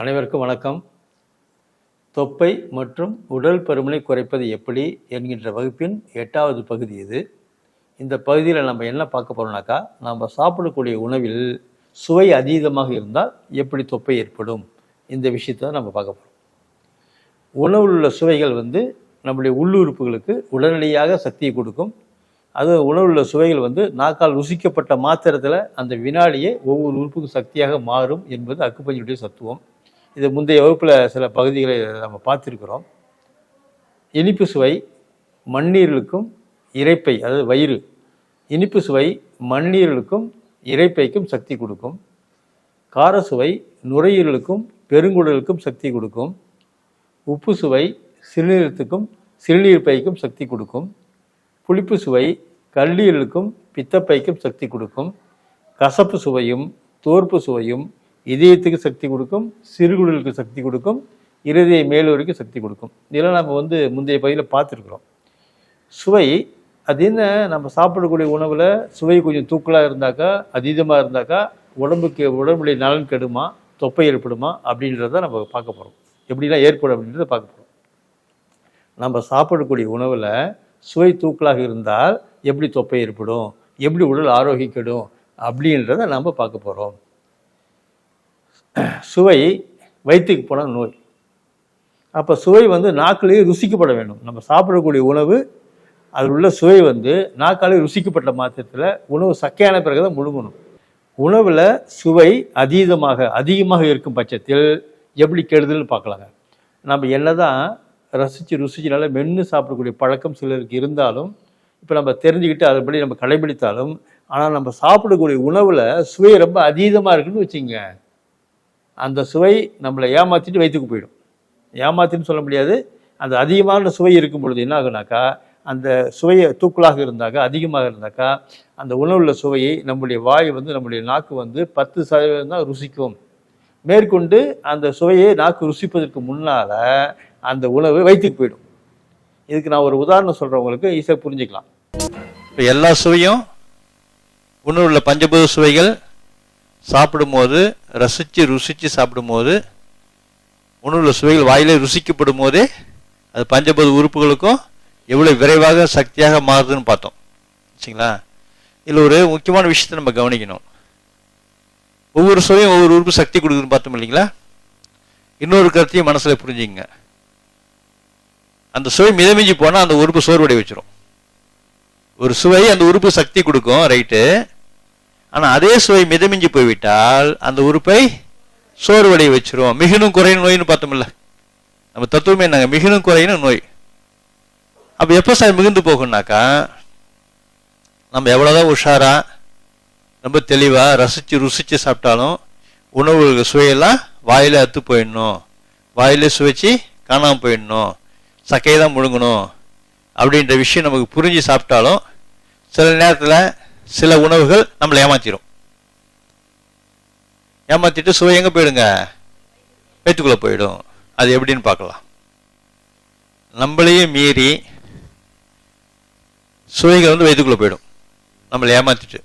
அனைவருக்கும் வணக்கம். தொப்பை மற்றும் உடல் பருமனை குறைப்பது எப்படி என்கின்ற வகுப்பின் எட்டாவது பகுதி இது. இந்த பகுதியில் நம்ம என்ன பார்க்க போகிறோம்னாக்கா நம்ம சாப்பிடக்கூடிய உணவில் சுவை அதீதமாக இருந்தால் எப்படி தொப்பை ஏற்படும்? இந்த விஷயத்தை நம்ம பார்க்க போகிறோம் உணவில் உள்ள சுவைகள் வந்து நம்முடைய உள்ளுறுப்புகளுக்கு உடனடியாக சக்தியை கொடுக்கும். அது உணவில் உள்ள சுவைகள் வந்து நாக்கால் ருசிக்கப்பட்ட மாத்திரத்தில் அந்த வினாடியே ஒவ்வொரு உறுப்புக்கும் சக்தியாக மாறும் என்பது அக்குப்பஞ்சியுடைய சத்துவம். இது முந்தைய வகுப்பில் சில பகுதிகளை நம்ம பார்த்துருக்குறோம். இனிப்பு சுவை மண்ணீரலுக்கும் இரைப்பை அதாவது வயிறு. இனிப்பு சுவை மண்ணீரலுக்கும் இரைப்பைக்கும் சக்தி கொடுக்கும். கார சுவை நுரையீரலுக்கும் பெருங்குடலுக்கும் சக்தி கொடுக்கும். உப்பு சுவை சிறுநீரத்துக்கும் சிறுநீர் பைக்கும் சக்தி கொடுக்கும். புளிப்பு சுவை கல்லீரலுக்கும் பித்தப்பைக்கும் சக்தி கொடுக்கும். கசப்பு சுவையும் தோற்பு சுவையும் இதயத்துக்கு சக்தி கொடுக்கும் சிறுகுடலுக்கு சக்தி கொடுக்கும் இருதய மேலூருக்கு சக்தி கொடுக்கும். இதெல்லாம் நம்ம வந்து முந்தைய பகுதியில் பார்த்துருக்குறோம். சுவை அது என்ன? நம்ம சாப்பிடக்கூடிய உணவில் சுவை கொஞ்சம் தூக்கலாக இருந்தாக்கா அதீதமாக இருந்தாக்கா உடம்புக்கு உடம்புடைய நலன் கெடுமா தொப்பை ஏற்படுமா அப்படின்றத நம்ம பார்க்க போகிறோம் எப்படிலாம் ஏற்படும் அப்படின்றத பார்க்க போகிறோம் நம்ம சாப்பிடக்கூடிய உணவில் சுவை தூக்கலாக இருந்தால் எப்படி தொப்பை ஏற்படும் எப்படி உடல் ஆரோக்கியம் கெடும் அப்படின்றத நம்ம பார்க்க போகிறோம் சுவை வயிற்றுக்கு போனால் நோய். அப்போ சுவை வந்து நாக்கிலேயே ருசிக்கப்பட வேண்டும். நம்ம சாப்பிடக்கூடிய உணவு அதில் உள்ள சுவை வந்து நாக்காலே ருசிக்கப்பட்ட மாத்திரத்தில் உணவு சக்கையான பிறகு தான் முழுங்கணும் உணவில் சுவை அதீதமாக அதிகமாக இருக்கும் பட்சத்தில் எப்படி கெடுதல்னு பார்க்கலாங்க. நம்ம என்ன தான் ரசித்து ருசிச்சுனால மென்று சாப்பிடக்கூடிய பழக்கம் சிலருக்கு இருந்தாலும் இப்போ நம்ம தெரிஞ்சுக்கிட்டு அதுபடி நம்ம கடைபிடித்தாலும் ஆனால் நம்ம சாப்பிடக்கூடிய உணவில் சுவை ரொம்ப அதீதமாக இருக்குன்னு வச்சுங்க அந்த சுவை நம்மளை ஏமாற்றிட்டு வயிற்றுக்கு போயிடும். ஏமாத்தின்னு சொல்ல முடியாது. அந்த அதிகமான சுவை இருக்கும் பொழுது என்ன ஆகுனாக்கா அந்த சுவையை தூக்கலாக இருந்தாக்கா அதிகமாக இருந்தாக்கா அந்த உணவுள்ள சுவையை நம்முடைய வாய் வந்து நம்முடைய நாக்கு வந்து பத்து சதவீதம் தான் ருசிக்கும். மேற்கொண்டு அந்த சுவையை நாக்கு ருசிப்பதற்கு முன்னால் அந்த உணவு வயிற்றுக்கு போயிடும். இதுக்கு நான் ஒரு உதாரணம் சொல்கிறவங்களுக்கு ஈஸியாக புரிஞ்சுக்கலாம். இப்போ எல்லா சுவையும் உணவுள்ள பஞ்சபூத சுவைகள் சாப்பிடும்போது ரசித்து ருசித்து சாப்பிடும்போது உணவுள்ள சுவைகள் வாயிலே ருசிக்கப்படும் போதே அது பஞ்சபூத உறுப்புகளுக்கும் எவ்வளோ விரைவாக சக்தியாக மாறுதுன்னு பார்த்தோம். சரிங்களா? இதில் ஒரு முக்கியமான விஷயத்தை நம்ம கவனிக்கணும். ஒவ்வொரு சுவையும் ஒவ்வொரு உறுப்பு சக்தி கொடுக்குதுன்னு பார்த்தோம் இல்லைங்களா? இன்னொரு கருத்தையும் மனசில் புரிஞ்சுங்க அந்த சுவை மிதமிஞ்சி போனால் அந்த உறுப்பு சோர்வடை வச்சிரும் ஒரு சுவை அந்த உறுப்பு சக்தி கொடுக்கும் ரைட்டு. ஆனால் அதே சுவை மிதமிஞ்சி போய்விட்டால் அந்த உறுப்பை சோர்வடைய வச்சிரும் மிகுனும் குறையும் நோயின்னு பார்த்தோம்ல. நம்ம தத்துவமே நாங்கள் மிகுனும் குறையினும் நோய். அப்போ எப்போ சார் மிகுந்து போகும்னாக்கா நம்ம எவ்வளோதான் உஷாரா ரொம்ப தெளிவாக ரசித்து ருசித்து சாப்பிட்டாலும் உணவு சுவையெல்லாம் வாயில அத்து போயிடணும். வாயில சுவைச்சு காணாமல் போயிடணும். சக்கையை தான் முழுங்கணும். அப்படின்ற விஷயம் நமக்கு புரிஞ்சு சாப்பிட்டாலும் சில நேரத்தில் சில உணவுகள் நம்மளை ஏமாத்திரும். ஏமாத்திட்டு சுவை எங்கே போயிடுங்க? வயிற்றுக்குள்ளே போயிடும். அது எப்படின்னு பார்க்கலாம். நம்மளையும் மீறி சுவைகள் வந்து வயிற்றுக்குள்ளே போயிடும். நம்மளை ஏமாத்திட்டு.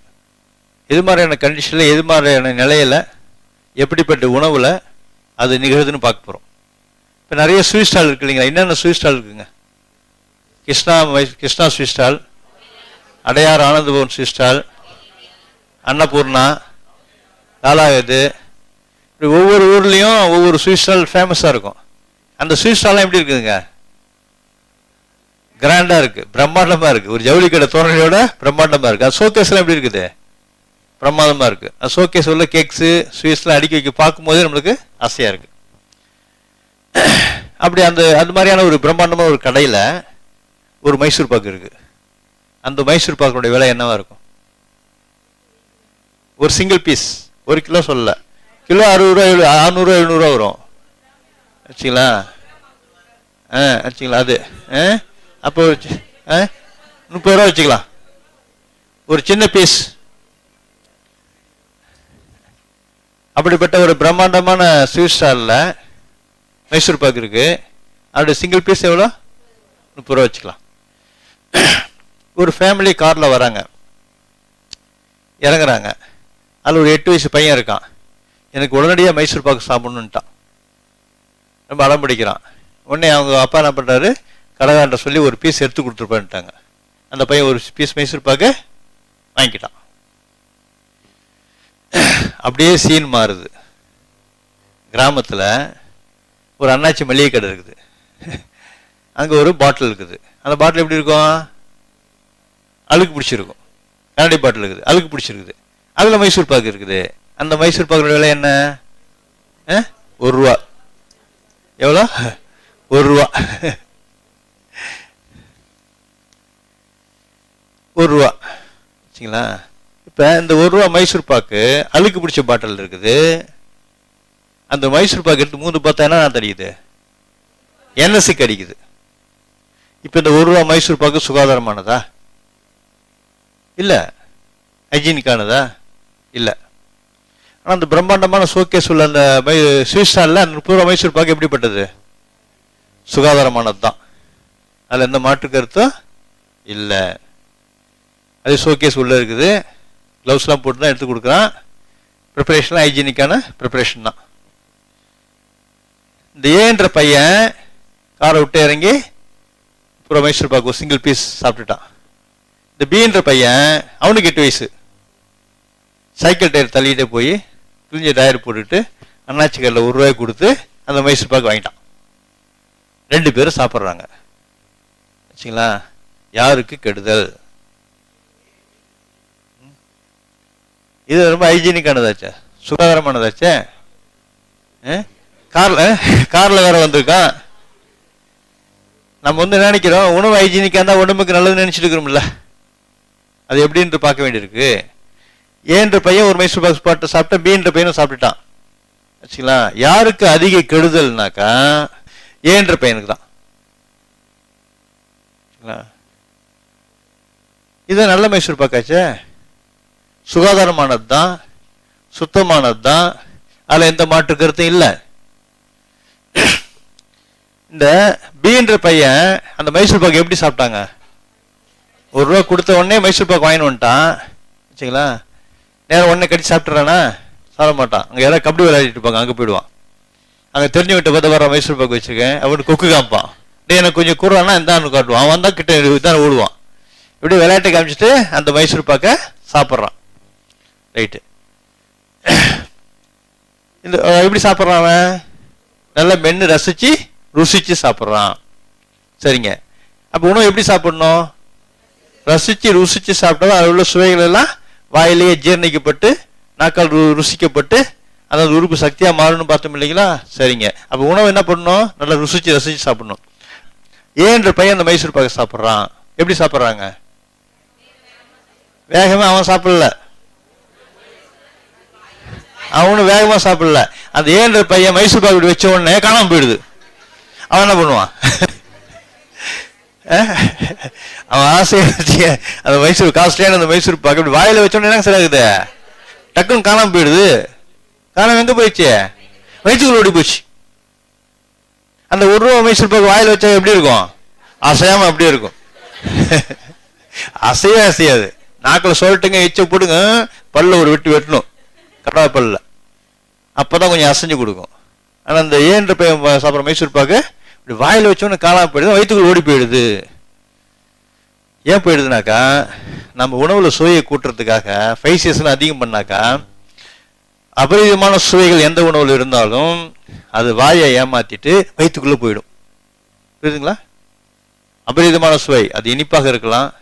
எது மாதிரியான கண்டிஷனில் எது மாதிரியான நிலையில் எப்படிப்பட்ட உணவில் அது நிகழுதுன்னு பார்க்க போகிறோம் இப்போ நிறைய ஸ்வீட் ஸ்டால் இருக்கு இல்லைங்களா? என்னென்ன ஸ்வீட் ஸ்டால் இருக்குங்க? கிருஷ்ணா கிருஷ்ணா ஸ்வீட் ஸ்டால் அடையார் ஆனந்தபவன் சிஸ்டால் ஸ்டால் அன்னபூர்ணா லாலாயது இப்படி ஒவ்வொரு ஊர்லேயும் ஒவ்வொரு ஸ்வீட் ஸ்டால் ஃபேமஸாக இருக்கும். அந்த ஸ்வீட் ஸ்டால்லாம் எப்படி இருக்குதுங்க? கிராண்டாக இருக்குது பிரம்மாண்டமாக இருக்குது ஒரு ஜவுளி கடை தோரணையோட பிரம்மாண்டமாக இருக்குது அது ஷோகேஸ்லாம் எப்படி இருக்குது? பிரமாதமாக இருக்குது அது ஷோகேஸ் உள்ள கேக்ஸு ஸ்வீட்ஸ்லாம் அடுக்கி வைக்க பார்க்கும்போதே நம்மளுக்கு ஆசையாக இருக்குது அப்படி அந்த அந்த மாதிரியான ஒரு பிரம்மாண்டமான ஒரு கடையில் ஒரு மைசூர் பாக்கு இருக்குது அந்த மைசூர் பாக்கனுடைய விலை என்னவா இருக்கும்? ஒரு சிங்கிள் பீஸ் ஒரு கிலோ சொல்லல. கிலோ அறுபது ரூபா எழு அறுநூறுவா எழுநூறுவா வரும். வச்சுங்களா ஆ வச்சுங்களா அது ஆ அப்போ ஆ முப்பது ரூபா வச்சுக்கலாம். ஒரு சின்ன பீஸ் அப்படிப்பட்ட ஒரு பிரம்மாண்டமான ஸ்வீட் ஸ்டாலில் மைசூர் பாக்கு இருக்கு. அதோட சிங்கிள் பீஸ் எவ்வளோ? முப்பது ரூபா வச்சுக்கலாம். ஒரு ஃபேமிலி காரில் வராங்க. இறங்குறாங்க. அதில் ஒரு எட்டு வயசு பையன் இருக்கான். எனக்கு உடனடியாக மைசூர் பாக்கு சாப்பிடணுன்ட்டான் ரொம்ப அடம் பிடிக்கிறான். உடனே அவங்க அப்பா என்ன பண்ணுறாரு கடைக்காரன்ட்ட சொல்லி ஒரு பீஸ் எடுத்து கொடுத்துருப்பான்ட்டாங்க. அந்த பையன் ஒரு பீஸ் மைசூர் பாக்கு வாங்கிக்கிட்டான். அப்படியே சீன் மாறுது. கிராமத்தில் ஒரு அண்ணாச்சி மளிகை கடை இருக்குது. அங்கே ஒரு பாட்டில் இருக்குது. அந்த பாட்டில் எப்படி இருக்கும்? அழுக்கு பிடிச்சிருக்கும். கண்ணாடி பாட்டில் இருக்குது. அழுக்கு பிடிச்சிருக்குது. அதில் மைசூர் பாக்கு இருக்குது. அந்த மைசூர் பாக்கோட விலை என்ன? ஆ? ஒரு ரூபா. எவ்வளோ? ஒரு ரூபா. ஒரு ரூபா. சரிங்களா இப்போ இந்த ஒரு ரூபா மைசூர் பாக்கு அழுக்கு பிடிச்ச பாட்டில் இருக்குது. அந்த மைசூர் பாக்கு எடுத்து மூணு பார்த்தா என்ன தெரியுது? என்எஸ்சிக்கு அடிக்குது. இப்போ இந்த ஒரு ரூபா மைசூர் பாக்கு சுகாதாரமானதா? இல்லை. ஹைஜீனிக்கானதா? இல்லை. ஆனால் அந்த பிரம்மாண்டமான ஷோகேஸ் உள்ள அந்த மை ஸ்வீட்ஸ்டாலில் அந்த முப்பது ரூபா மைசூர் பாக்கு எப்படிப்பட்டது? சுகாதாரமானது தான் அதில் எந்த மாற்று கருத்தும் இல்லை. அது ஷோகேஸ் உள்ளே இருக்குது. க்ளவுஸ்லாம் போட்டு தான் எடுத்து கொடுக்குறான். ப்ரிப்பரேஷன்லாம் ஹைஜீனிக்கான ப்ரிப்பரேஷன் தான். இந்த ஏன்ற பையன் காரை விட்டு இறங்கி அப்புறம் மைசூர் பாக்கு சிங்கிள் பீஸ் சாப்பிட்டுட்டான். இந்த பீன்ற பையன் அவனுக்கு எட்டு வயசு. சைக்கிள் டயர் தள்ளிகிட்டே போய் கிழிஞ்ச டயர் போட்டுட்டு அண்ணாச்சி கடையில் ஒரு ரூபாய் கொடுத்து அந்த மைசூர் பாக்கு வாங்கிட்டான். ரெண்டு பேரும் சாப்பிட்றாங்க. வச்சுங்களா? யாருக்கு கெடுதல்? இது ரொம்ப ஹைஜீனிக்கானதாச்சே. சுகாதாரமானதாச்சே? கார்ல கார்ல வேற வந்திருக்கான். நம்ம வந்து நினைக்கிறோம் உணவு ஹைஜீனிக்காக இருந்தால் உடம்புக்கு நல்லதுன்னு நினைச்சிட்டு இருக்கிறோம்ல. அது எப்படின்னு பார்க்க வேண்டியிருக்கு? ஏன்ற பையன் ஒரு மைசூர் பாக்ஸ் பாட்டு சாப்பிட்டா பீன்ற பையனும் சாப்பிட்டுட்டான். வச்சுங்களா யாருக்கு அதிக கெடுதல்னாக்கா ஏன்ற பையனுக்கு தான் சரிங்களா? இது நல்ல மைசூர் பாக்காச்சே? சுகாதாரமானது தான் சுத்தமானது தான் அதில் எந்த மாற்று கருத்தும் இல்லை. இந்த பீன்ற பையன் அந்த மைசூர் பாக்கு எப்படி சாப்பிட்டாங்க? ஒரு ரூபா கொடுத்த உடனே மைசூர் பாக்கு வாங்கிட்டு வந்துட்டான். வச்சுங்களா? நேரம் உடனே கட்டி சாப்பிட்றானா சாப்பிட மாட்டான். அங்கே யாராவது கபடி விளையாடிட்டு இருப்பாங்க அங்கே போயிடுவான். அங்கே தெரிஞ்சு விட்டு பார்த்து வர மைசூர் பாக்கு வச்சுருக்கேன். அவனுக்கு கொக்கு காமிப்பான். டே எனக்கு கொஞ்சம் குறானா இந்தான்னு காட்டுவான். அவன் தான் கிட்ட இதான் ஓடுவான். இப்படி விளையாட்டு காமிச்சிட்டு அந்த மைசூர் பாக்கை சாப்பிட்றான். ரைட்டு. இந்த எப்படி சாப்பிட்றான் அவன்? நல்லா மென்று ரசித்து ருசித்து சாப்பிட்றான். சரிங்க. அப்போ உணவு எப்படி சாப்பிடணும்? ரசித்து ருசித்து சாப்பிட்டா அதில் உள்ள சுவைகள் எல்லாம் வாயிலேயே ஜீரணிக்கப்பட்டு நாக்கால் ருசிக்கப்பட்டு அதாவது உறுப்பு சக்தியாக மாறணும்னு பார்த்தோம் இல்லைங்களா? சரிங்க. அப்போ உணவு என்ன பண்ணணும்? நல்லா ருசித்து ரசித்து சாப்பிடணும். ஏன்ற பையன் அந்த மைசூர் பாக்கு சாப்பிட்றான்? எப்படி சாப்பிட்றாங்க? வேகமாக அவன் சாப்பிடல. அவனும் வேகமாக சாப்பிடல. அந்த ஏன்ற பையன் மைசூர் பாக்கு வச்ச உடனே காணாம போயிடுது. அவன் என்ன பண்ணுவான்? அவன் ஆசையை வச்சு அந்த மைசூர் காஸ்ட்லியான அந்த மைசூர் பாக்கு அப்படி வாயில வச்ச என்ன சரியாகுது? டக்குன்னு காணாம போயிடுது. காணாம எங்க போயிடுச்சு? வயிற்றுக்குள்ள ஓடி போச்சு. அந்த ஒரு ரூபா மைசூர் பாக்கு வாயில வச்சா எப்படி இருக்கும்? அசையாம அப்படியே இருக்கும். அசையே அசையாது. நாக்கில் சொல்லட்டுங்க எச்ச போடுங்க பல்ல ஒரு வெட்டி வெட்டணும். கடா பல்ல. அப்பதான் கொஞ்சம் அசைஞ்சு கொடுக்கும். ஆனா அந்த ஏன்ற பையன் சாப்பிட்ற மைசூர் பாக்கு இப்படி வாயில் வச்சோன்னு காணாம போயிடுது வயிற்றுக்குள் ஓடி போயிடுது. ஏன் போயிடுதுனாக்கா நம்ம உணவில் சுவையை கூட்டுறதுக்காக ஃபைசியஸ்லாம் அதிகம் பண்ணாக்கா அபரிதமான சுவைகள் எந்த உணவில் இருந்தாலும் அது வாயை ஏமாத்திட்டு வயிற்றுக்குள்ளே போயிடும். புரியுதுங்களா? அபரிதமான சுவை. அது இனிப்பாக இருக்கலாம்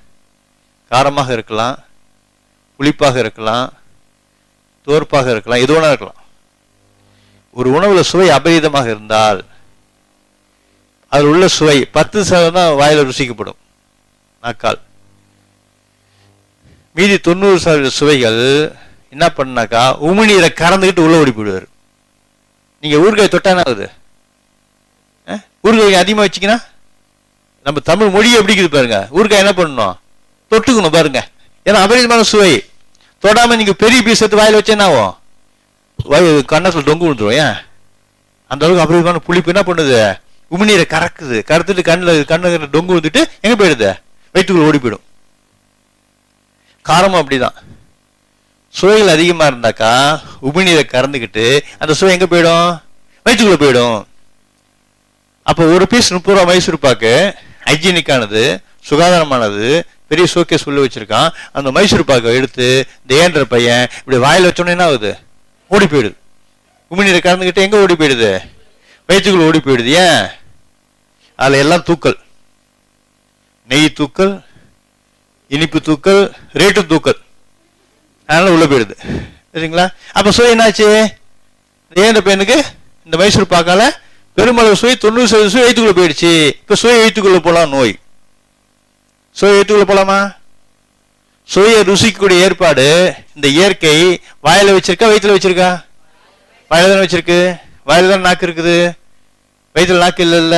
காரமாக இருக்கலாம் புளிப்பாக இருக்கலாம் தோற்பாக இருக்கலாம் எது வேணா இருக்கலாம். ஒரு உணவில் சுவை அபரிதமாக இருந்தால் அதில் உள்ள சுவை பத்து சதவீதம் தான் வாயில் ருசிக்கப்படும். நாக்கால். மீதி தொண்ணூறு சதவீத சுவைகள் என்ன பண்ணாக்கா உமிநீரை கறந்துக்கிட்டு உள்ள ஓடி போயிடுவார். நீங்கள் ஊறுகாய் தொட்டா என்ன ஆகுது? அஹ்? ஊறுகாய் அதிகமாக வச்சீங்கன்னா நம்ம தமிழ் மொழி எப்படி இருக்குது பாருங்க. ஊறுகாய் என்ன பண்ணணும்? தொட்டுக்கணும் பாருங்க. ஏன்னா அபரிதமான சுவை. தொடாமல் நீங்கள் பெரிய பீஸ் எடுத்து வாயில் வச்சா என்ன ஆகும்? வாய் கண்ணத்துல தொங்கு விழுந்துரும் ஏன்? அந்த அளவுக்கு அபரிதமான புளிப்பு என்ன பண்ணுது? உமிநீரை கறக்குது. கறத்துட்டு கண்ணில் கண்ணில் டொங்கு வந்துட்டு எங்கே போயிடுது? வயிற்றுக்குள்ள ஓடி போயிடும். காரமும் அப்படிதான். சுவைகள் அதிகமாக இருந்தாக்கா உமிநீரை கறந்துக்கிட்டு அந்த சுவை எங்கே போயிடும்? வயிற்றுக்குள்ளே போயிடும். அப்போ ஒரு பீஸ் முப்பது ரூபா மைசூர் பாக்கு ஹைஜீனிக்கானது சுகாதாரமானது பெரிய ஷோகேஸ் உள்ள வச்சிருக்கான். அந்த மைசூர் பாக்கை எடுத்து இந்த ஏன்ற பையன் இப்படி வாயில் வச்சோன்னே என்ன ஆகுது? ஓடி போயிடுது. உமிநீரை கலந்துக்கிட்டு எங்கே ஓடி போயிடுது? பேச்சுக்குள் ஓடி போயிடுது ஏன்? அதில் எல்லாம் தூக்கல். நெய் தூக்கல் இனிப்பு தூக்கல் ரேட்டு தூக்கல். அதனால் உள்ளே போயிடுது. சரிங்களா? அப்போ சுவை என்னாச்சு? ஏன்ற பையனுக்கு? இந்த மைசூர் பாக்கால பெருமளவு சுவை தொண்ணூறு சதவீத சுவை வயிற்றுக்குள்ளே போயிடுச்சு. இப்போ சுவை வயிற்றுக்குள்ளே போகலாம் நோய். சுவை வயிற்றுக்குள்ள போகலாமா சுவையை ருசிக்கக்கூடிய ஏற்பாடு இந்த இயற்கை வாயில வச்சிருக்கா வயிற்றுல வச்சிருக்கா? வாயில தானே வச்சிருக்கு? வாயில தான் நாக்கு இருக்குது? வயிற்றில் நாக்கு இல்லைல்ல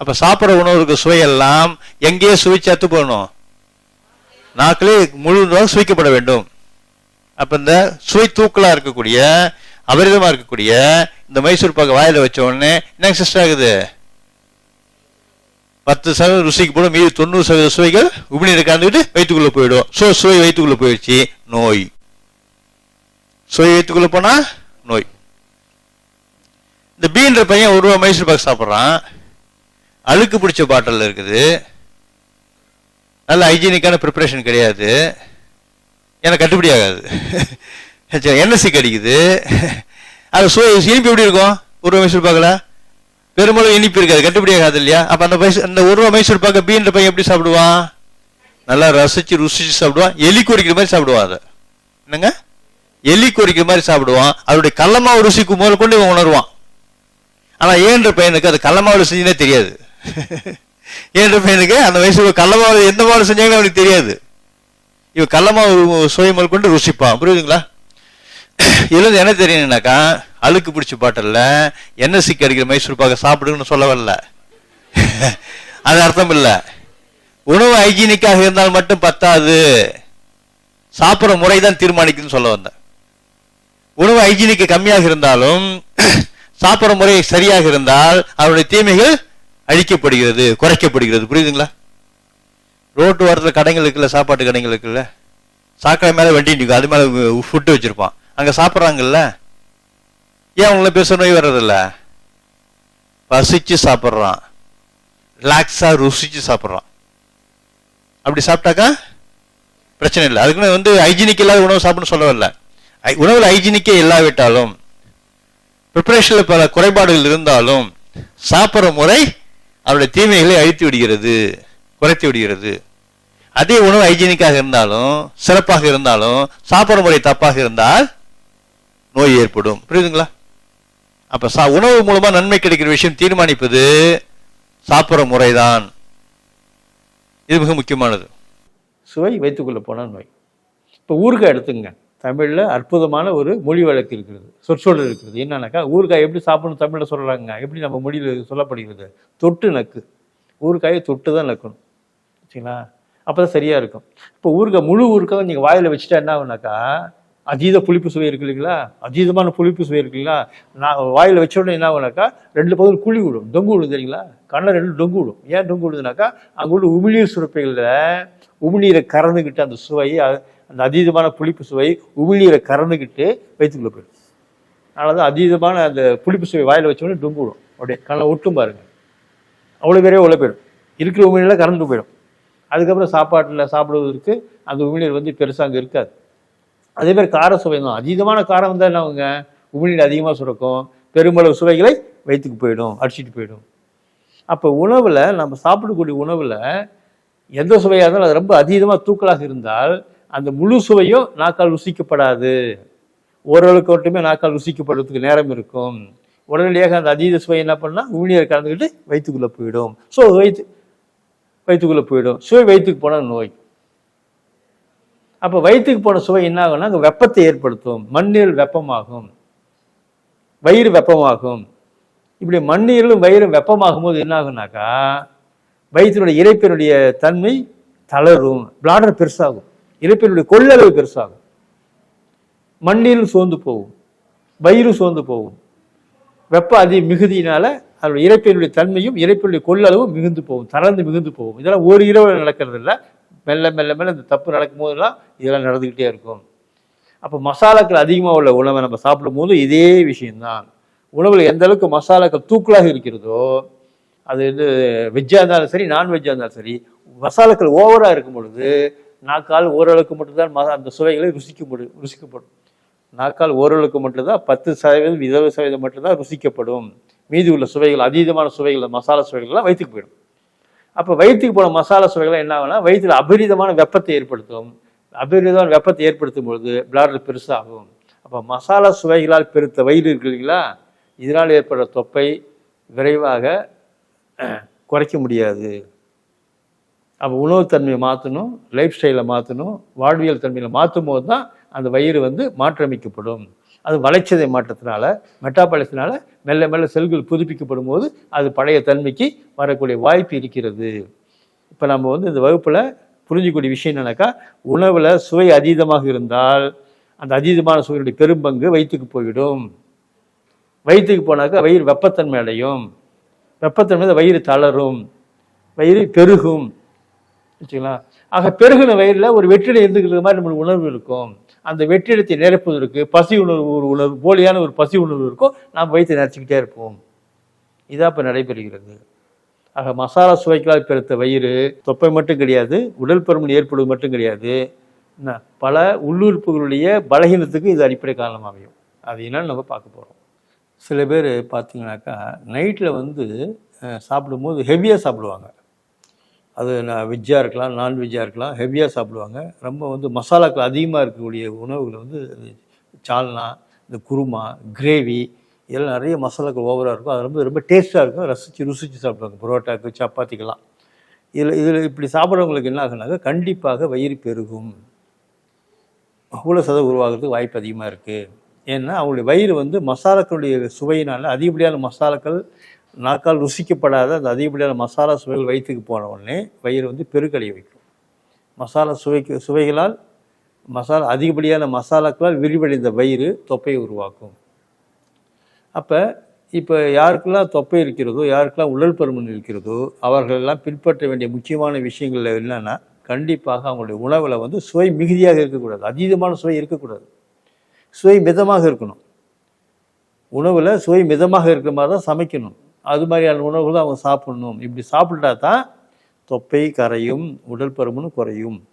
அப்போ சாப்பிட்ற உணவுக்கு சுவையெல்லாம் எங்கேயே சுவைச்சாத்து போகணும். நாக்கிலே முழுவதும் சுவைக்கப்பட வேண்டும். அப்போ இந்த சுவை தூக்கலாக இருக்கக்கூடிய அபரிதமாக இருக்கக்கூடிய இந்த மைசூர் பாக்கு வாயில் வச்ச உடனே என்ன சிஸ்டர் ஆகுது? பத்து சதவீதம் ருசிக்கு போடும். மீது தொண்ணூறு சதவீத சுவைகள் உமிழ்நீரை கலந்துக்கிட்டு வயிற்றுக்குள்ளே போயிடும். ஸோ சுவை வயிற்றுக்குள்ளே போயிடுச்சு. நோய். சுவை வயிற்றுக்குள்ளே போனால் நோய். இந்த பீன்ற பையன் ஒரு ரூபா மைசூர் பாக் சாப்பிட்றான். அழுக்கு பிடிச்ச பாட்டில் இருக்குது. நல்ல ஹைஜீனிக்கான ப்ரிப்பரேஷன் கிடையாது. எனக்கு கட்டுப்படி ஆகாது. சரி என்எஸ்சி கிடைக்குது? அது சோ இனிப்பு எப்படி இருக்கும்? ஒரு ரூபா மைசூர் பாக்கில்? பெரும்பாலும் இனிப்பு இருக்காது கட்டுப்படி ஆகாது இல்லையா? அப்போ அந்த மைசூர் அந்த ஒரு ரூபா மைசூர் பாக்க பீன்ற பையன் எப்படி சாப்பிடுவான்? நல்லா ரசிச்சு ருசிச்சு சாப்பிடுவான். எலி கொறிக்கிற மாதிரி சாப்பிடுவான் அதை. என்னங்க? எலி கொறிக்கிற மாதிரி சாப்பிடுவான். அதோடைய கள்ளமாக ருசிக்கு முதல் கொண்டு இவன் உணர்வான். ஆனால் ஏன்ற பையனுக்கு அது கள்ளமாவு செஞ்சுனே தெரியாது. ஏன்ற பையனுக்கு அந்த வயசுல கள்ளமாவு எந்த மாவு செஞ்சாங்கன்னு அவனுக்கு தெரியாது. இவன் கள்ளமாவு சுயமல் கொண்டு ருசிப்பான். புரியுதுங்களா? இதுல என்ன தெரியும்னாக்கா அழுக்கு பிடிச்ச பாட்டில்ல சிக்க அடிக்கிற மைசூர் பாக்க சாப்பிடுங்கன்னு சொல்ல வரல. அது அர்த்தம் இல்லை. உணவு ஹைஜீனிக்காக இருந்தால் மட்டும் பத்தாது. சாப்பிட்ற முறை தான் தீர்மானிக்குதுன்னு சொல்ல வந்தேன். உணவு ஹைஜீனிக்கு கம்மியாக இருந்தாலும் சாப்பிட்ற முறை சரியாக இருந்தால் அவருடைய தீமைகள் அழிக்கப்படுகிறது குறைக்கப்படுகிறது. புரியுதுங்களா? ரோட்டு ஓரத்தில் கடைகள் இருக்குல்ல சாப்பாட்டு கடைகள் இருக்குல்ல? சாக்கடை மேலே வண்டி நிற்கும் அது மேலே ஃபுட்டு வச்சுருப்பான். அங்கே சாப்பிட்றாங்கல்ல? ஏன் அவங்கள பேச நோய் வர்றதில்ல? பசிச்சு சாப்பிட்றான். ரிலாக்ஸாக ருசிச்சு சாப்பிட்றான். அப்படி சாப்பிட்டாக்கா பிரச்சனை இல்லை. அதுக்குன்னு வந்து ஹைஜீனிக் இல்லாத உணவு சாப்பிடணும்னு சொல்ல வரல உணவில் ஹைஜீனிக்கே இல்லாவிட்டாலும் ப்ரிப்பரேஷனில் பல குறைபாடுகள் இருந்தாலும் சாப்பிட்ற முறை அவருடைய தீமைகளை அழித்து விடுகிறது குறைத்து விடுகிறது. அதே உணவு ஹைஜீனிக்காக இருந்தாலும் சிறப்பாக இருந்தாலும் சாப்பிட்ற முறை தப்பாக இருந்தால் நோய் ஏற்படும். புரியுதுங்களா? அப்போ சா உணவு மூலமாக நன்மை கிடைக்கிற விஷயம் தீர்மானிப்பது சாப்பிட்ற முறைதான். இது மிக முக்கியமானது. சுவை வைத்துக்கொள்ள போனால் நோய். இப்போ ஊறுகாய் எடுத்துங்க தமிழில் அற்புதமான ஒரு மொழி வழக்கு இருக்கிறது. சொற்சொடர் இருக்கிறது. என்னன்னாக்கா ஊறுகாய் எப்படி சாப்பிடணும் தமிழில் சொல்கிறாங்க எப்படி நம்ம மொழியில் சொல்லப்படுகிறது? தொட்டு நக்கு. ஊறுகாயை தொட்டு தான் நக்கணும். சரிங்களா? அப்போ தான் சரியாக இருக்கும். இப்போ ஊறுகாய் முழு ஊறுகாய் நீங்கள் வாயில் வச்சுட்டா என்ன ஆகுனாக்கா அதீத புளிப்பு சுவை இருக்கு இல்லைங்களா? அதீதமான புளிப்பு சுவை இருக்கு இல்லைங்களா? நான் வாயில் வச்ச உடனே என்ன ஆகுனாக்கா ரெண்டு பகுதியில் குழி விடும். டொங்கு விடும் தெரியுங்களா? கண்ணில் ரெண்டு டொங்கு விடும். ஏன் டொங்கு விடுதுனாக்கா அங்கே உள்ள உமிழ்நீர் சுரப்பைகளில் உமிழ்நீரை கறந்துக்கிட்டு அந்த சுவை அந்த அதீதமான புளிப்பு சுவை உமிழியில் கறந்துக்கிட்டு வயிற்றுக்குள்ளே போயிடும் அதனால தான் அதீதமான அந்த புளிப்பு சுவை வாயில் வச்சோடனே உடனே அப்படியே கண்ணை ஒட்டும் பாருங்க. அவ்வளோ பேரே உள்ள போயிடும். இருக்கிற உமிழ்நீரில் கறந்து போயிடும். அதுக்கப்புறம் சாப்பாட்டில் சாப்பிடுவதற்கு அந்த உமிழ்நீர் வந்து பெருசாக அங்கே இருக்காது. அதே மாதிரி கார சுவை தான். அதீதமான காரம் வந்தால் என்ன ஆகுங்க? உமிழ்நீர் அதிகமாக சுரக்கும். பெருமளவு சுவைகளை வயிற்றுக்கு போயிடும். அடிச்சிட்டு போயிடும். அப்போ உணவில் நம்ம சாப்பிடக்கூடிய உணவில் எந்த சுவையாக இருந்தாலும் அது ரொம்ப அதீதமாக தூக்கலாக இருந்தால் அந்த முழு சுவையும் நாக்கால் ருசிக்கப்படாது. ஓரளவுக்கு மட்டுமே நாக்கால் ருசிக்கப்படுறதுக்கு நேரம் இருக்கும். உடனடியாக அந்த அதீத சுவை என்ன பண்ணால் ஊழியர் கலந்துக்கிட்டு வயிற்றுக்குள்ளே போயிடும். ஸோ வயிற்று வயிற்றுக்குள்ளே போயிடும். சுவை வயிற்றுக்கு போனால் நோய். அப்போ வயிற்றுக்கு போன சுவை என்ன ஆகும்னா அங்கே வெப்பத்தை ஏற்படுத்தும். மண்ணீரல் வெப்பமாகும். வயிறு வெப்பமாகும். இப்படி மண்ணீரலும் வயிறும் வெப்பமாகும் போது என்ன ஆகுனாக்கா வயிற்றினுடைய இறைப்பினுடைய தன்மை தளரும். பிளாடர் பெருசாகும். இறைப்பினுடைய கொள்ளளவு பெருசாகும். மண்ணிலும் சோர்ந்து போகும். வயிறு சோர்ந்து போகும். வெப்ப அதி மிகுதியினால அதோட இறைப்பினுடைய தன்மையும் இறைப்பினுடைய கொள்ளளவும் மிகுந்து போகும். தளர்ந்து மிகுந்து போகும். இதெல்லாம் ஒரு இரவு நடக்கிறது இல்லை மெல்ல மெல்ல மெல்ல இந்த தப்பு நடக்கும் போதெல்லாம் இதெல்லாம் நடந்துக்கிட்டே இருக்கும். அப்போ மசாலாக்கள் அதிகமாக உள்ள உணவை நம்ம சாப்பிடும் போது இதே விஷயம்தான். உணவில் எந்த அளவுக்கு மசாலாக்கள் தூக்கலாக இருக்கிறதோ அது வந்து வெஜ்ஜாக இருந்தாலும் சரி நான்வெஜ்ஜாக இருந்தாலும் சரி மசாலாக்கள் ஓவராக இருக்கும் பொழுது நாக்கால் ஓரளவுக்கு மட்டும்தான் அந்த சுவைகளை ருசிக்க முடியும் ருசிக்கப்படும். நாக்கால் ஓரளவுக்கு மட்டும்தான் பத்து சதவீதம் இருபது சதவீதம் மட்டும்தான் ருசிக்கப்படும். மீதி உள்ள சுவைகள் அதீதமான சுவைகள் மசாலா சுவைகள்லாம் வயிற்றுக்கு போயிடும். அப்போ வயிற்றுக்கு போன மசாலா சுவைகள்லாம் என்ன ஆகும்னா வயிற்றில் அபரிதமான வெப்பத்தை ஏற்படுத்தும். அபரிதமான வெப்பத்தை ஏற்படுத்தும் பொழுது பிளாடர் பெருசாகும். அப்போ மசாலா சுவைகளால் பெருத்த வயிறு இருக்கு இல்லைங்களா? இதனால் ஏற்படுற தொப்பை விரைவாக குறைக்க முடியாது. அப்போ உணவுத்தன்மையை மாற்றணும் லைஃப் ஸ்டைலை மாற்றணும் வாழ்வியல் தன்மையில் மாற்றும் போது தான் அந்த வயிறு வந்து மாற்றமைக்கப்படும். அது வளைச்சதை மாற்றத்தினால மெட்டாபாலிசத்தினால மெல்ல மெல்ல செல்கள் புதுப்பிக்கப்படும் போது அது பழைய தன்மைக்கு வரக்கூடிய வாய்ப்பு இருக்கிறது. இப்போ நம்ம வந்து இந்த வகுப்பில் புரிஞ்சிக்கூடிய விஷயம் என்னன்னாக்கா உணவில் சுவை அதீதமாக இருந்தால் அந்த அதீதமான சுவையுடைய பெரும்பங்கு வயிற்றுக்கு போய்விடும். வயிற்றுக்கு போனாக்கா வயிறு வெப்பத்தன்மை அடையும். வெப்பத்தன்மை வயிறு தளரும். வயிறு பெருகும். வச்சுங்களா ஆக பெருகின வயிறில் ஒரு வெற்றிடம் இருந்துக்கிறது மாதிரி நம்மளுக்கு உணர்வு இருக்கும். அந்த வெற்றிடத்தை நிரப்புவதற்கு பசி உணர்வு ஒரு உணர்வு போலியான ஒரு பசி உணர்வு இருக்கும். நாம் வயிற்றை நினச்சிக்கிட்டே இருப்போம். இதான் இப்போ நடைபெறுகிறது. ஆக மசாலா சுவைக்களால் பெருத்த வயிறு தொப்பை மட்டும் கிடையாது உடல் பருமன் ஏற்படுவது மட்டும் கிடையாது. என்ன, பல உள்ளுறுப்புகளுடைய பலகீனத்துக்கு இது அடிப்படை காரணம் அமையும். அது என்னன்னு நம்ம பார்க்க போகிறோம் சில பேர் பார்த்தீங்கன்னாக்கா நைட்டில் வந்து சாப்பிடும்போது ஹெவியாக சாப்பிடுவாங்க. அது நான் வெஜ்ஜாக இருக்கலாம் நான்வெஜ்ஜாக இருக்கலாம் ஹெவியாக சாப்பிடுவாங்க. ரொம்ப வந்து மசாலாக்கள் அதிகமாக இருக்கக்கூடிய உணவுகளை வந்து சால்னா இந்த குருமா கிரேவி இதெல்லாம் நிறைய மசாலாக்கள் ஓவராக இருக்கும். அது ரொம்ப ரொம்ப டேஸ்ட்டாக இருக்கும். ரசித்து ருசித்து சாப்பிடுவாங்க. பரோட்டாக்கு சப்பாத்திக்கெல்லாம். இதில் இதில் இப்படி சாப்பிட்றவங்களுக்கு என்ன ஆகுனாக்கா கண்டிப்பாக வயிறு பெருகும். அவ்வளோ சதம் உருவாகிறதுக்கு வாய்ப்பு அதிகமாக இருக்குது ஏன்னா அவங்களுடைய வயிறு வந்து மசாலாக்களுடைய சுவையினால் அதிகப்படியான மசாலாக்கள் நாக்கால் ருசிக்கப்படாத அந்த அதிகப்படியான மசாலா சுவைகள் வயிற்றுக்கு போன உடனே வயிறு வந்து பெருக்கடைய வைக்கும். மசாலா சுவைக்கு சுவைகளால் மசாலா அதிகப்படியான மசாலாக்களால் விரிவடைந்த வயிறு தொப்பையை உருவாக்கும். அப்போ இப்போ யாருக்கெல்லாம் தொப்பை இருக்கிறதோ யாருக்கெல்லாம் உடல் பருமன் இருக்கிறதோ அவர்களெல்லாம் பின்பற்ற வேண்டிய முக்கியமான விஷயங்கள் என்னென்னா கண்டிப்பாக அவங்களுடைய உணவில் வந்து சுவை மிகுதியாக இருக்கக்கூடாது. அதீதமான சுவை இருக்கக்கூடாது. சுவை மிதமாக இருக்கணும். உணவில் சுவை மிதமாக இருக்கிற மாதிரி தான் சமைக்கணும். அது மாதிரியான உணவுகள் அவங்க சாப்பிடணும். இப்படி சாப்பிட்டா தான் தொப்பை கரையும் உடல் பருமனும் குறையும்.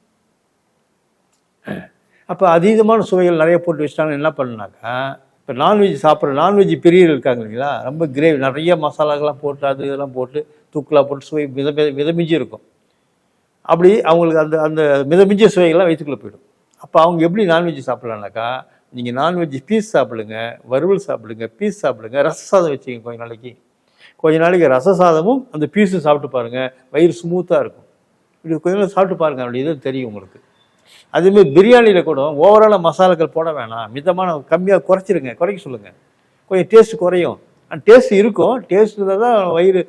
அப்போ அதீதமான சுவைகள் நிறைய போட்டு வச்சிட்டாங்கன்னா என்ன பண்ணுனாக்கா இப்போ நான்வெஜ் சாப்பிட்ற நான்வெஜ் பிரியர் இருக்காங்க இல்லைங்களா? ரொம்ப கிரேவி நிறைய மசாலாக்கெல்லாம் போட்டு அது இதெல்லாம் போட்டு தூக்கலாக போட்டு சுவை மித மித- மிதமிஞ்சி இருக்கும். அப்படி அவங்களுக்கு அந்த அந்த மிதமிஞ்சிய சுவைகள்லாம் வயிற்றுக்குள்ளே போயிடும். அப்போ அவங்க எப்படி நான்வெஜ் சாப்பிட்லான்னாக்கா நீங்கள் நான்வெஜ் பீஸ் சாப்பிடுங்க வறுவல் சாப்பிடுங்க பீஸ் சாப்பிடுங்க ரச சாதம் வச்சுக்கோங்க கொஞ்சம் நாளைக்கு. கொஞ்ச நாளைக்கு ரச சாதமும் அந்த பீஸும் சாப்பிட்டு பாருங்கள் வயிறு ஸ்மூத்தாக இருக்கும். இப்படி கொஞ்ச நாள் சாப்பிட்டு பாருங்க. அப்படி இது தெரியும் உங்களுக்கு. அதேமாதிரி பிரியாணியில் கூட ஓவராலாக மசாலாக்கள் போட வேணாம். மிதமான கம்மியாக குறைச்சிருங்க. குறைக்க சொல்லுங்கள் கொஞ்சம் டேஸ்ட் குறையும். ஆனால் டேஸ்ட் இருக்கும். டேஸ்ட்டில் தான் வயிறு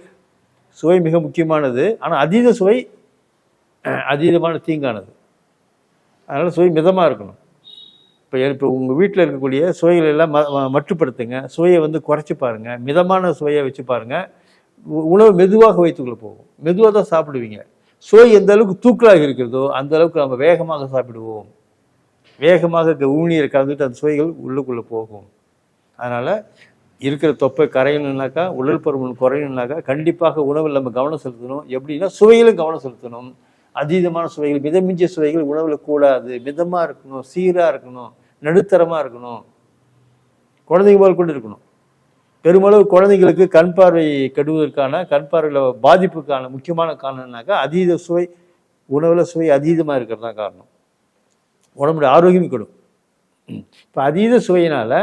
சுவை மிக முக்கியமானது. ஆனால் அதீத சுவை அதீதமான தீங்கானது. அதனால் சுவை மிதமாக இருக்கணும். இப்போ இப்போ உங்கள் வீட்டில் இருக்கக்கூடிய சுவைகளை எல்லாம் ம மட்டுப்படுத்துங்க சுவையை வந்து குறைச்சி பாருங்கள் மிதமான சுவையை வச்சு பாருங்கள் உ- உணவு மெதுவாக வயிற்றுக்குள்ளே போகும். மெதுவாக தான் சாப்பிடுவீங்க. சுவை எந்த அளவுக்கு தூக்கலாக இருக்கிறதோ அந்த அளவுக்கு நம்ம வேகமாக சாப்பிடுவோம். வேகமாக இருக்க ஊனியர் கலந்துட்டு அந்த சுவைகள் உள்ளுக்குள்ளே போகும். அதனால் இருக்கிற தொப்பை கரையணுன்னாக்கா உடல் பருமன் குறையணுன்னாக்கா கண்டிப்பாக உணவில் நம்ம கவனம் செலுத்தணும். எப்படின்னா சுவையிலும் கவனம் செலுத்தணும். அதீதமான சுவைகள் மிதமிஞ்சிய சுவைகள் உணவில் கூடாது. மிதமாக இருக்கணும் சீராக இருக்கணும். நடுத்தரமாக இருக்கணும். குழந்தைங்க போல் கொண்டு இருக்கணும். பெருமளவு குழந்தைங்களுக்கு கண் பார்வை கெடுவதற்கான கண் பார்வையில் பாதிப்புக்கான முக்கியமான காரணம்னாக்கா அதீத சுவை உணவில் சுவை அதீதமாக இருக்கிறது தான் காரணம். உடம்புடைய ஆரோக்கியம் கெடும். இப்போ அதீத சுவையினால்